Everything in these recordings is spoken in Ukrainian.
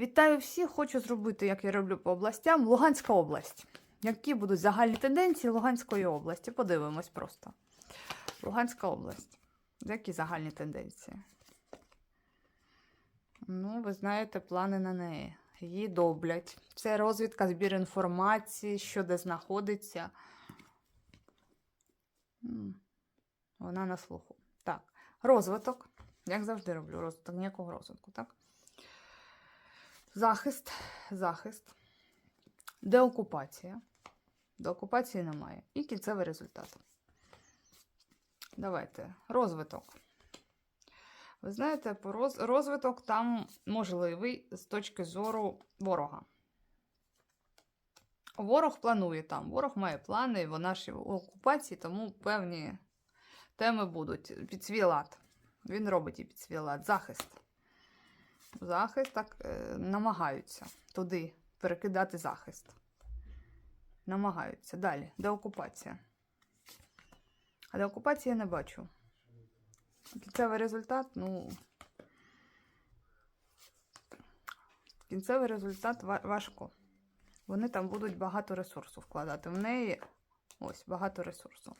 Вітаю всіх! Хочу зробити, як я роблю по областям, Луганська область. Які будуть загальні тенденції Луганської області? Подивимось просто. Луганська область. Які загальні тенденції? Ну, ви знаєте, плани на неї. Її доблять. Це розвідка, збір інформації, що де знаходиться. Вона на слуху. Так, розвиток. Як завжди роблю розвиток, ніякого розвитку, так? Захист, захист, деокупація. Деокупації немає. І кінцевий результат. Давайте. Розвиток. Ви знаєте, розвиток там можливий з точки зору ворога. Ворог планує там. Ворог має плани в нашій окупації, тому певні теми будуть. Під свій лад. Він робить і під свій лад. Захист захист так е, намагаються туди перекидати захист. Намагаються. Далі. Деокупація. А деокупації я не бачу. Кінцевий результат, ну. Кінцевий результат важко. Вони там будуть багато ресурсу вкладати. В неї ось багато ресурсу.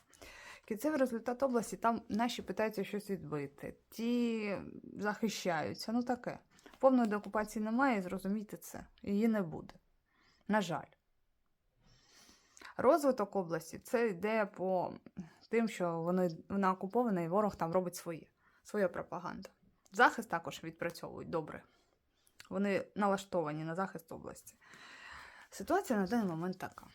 Кінцевий результат області, там наші питаються щось відбити. Ті захищаються. Ну таке. Повної деокупації немає, зрозумійте це. Її не буде. На жаль. Розвиток області це йде по тим, що вони, вона окупована і ворог там робить своє, своя пропаганда. Захист також відпрацьовують добре. Вони налаштовані на захист області. Ситуація на даний момент така.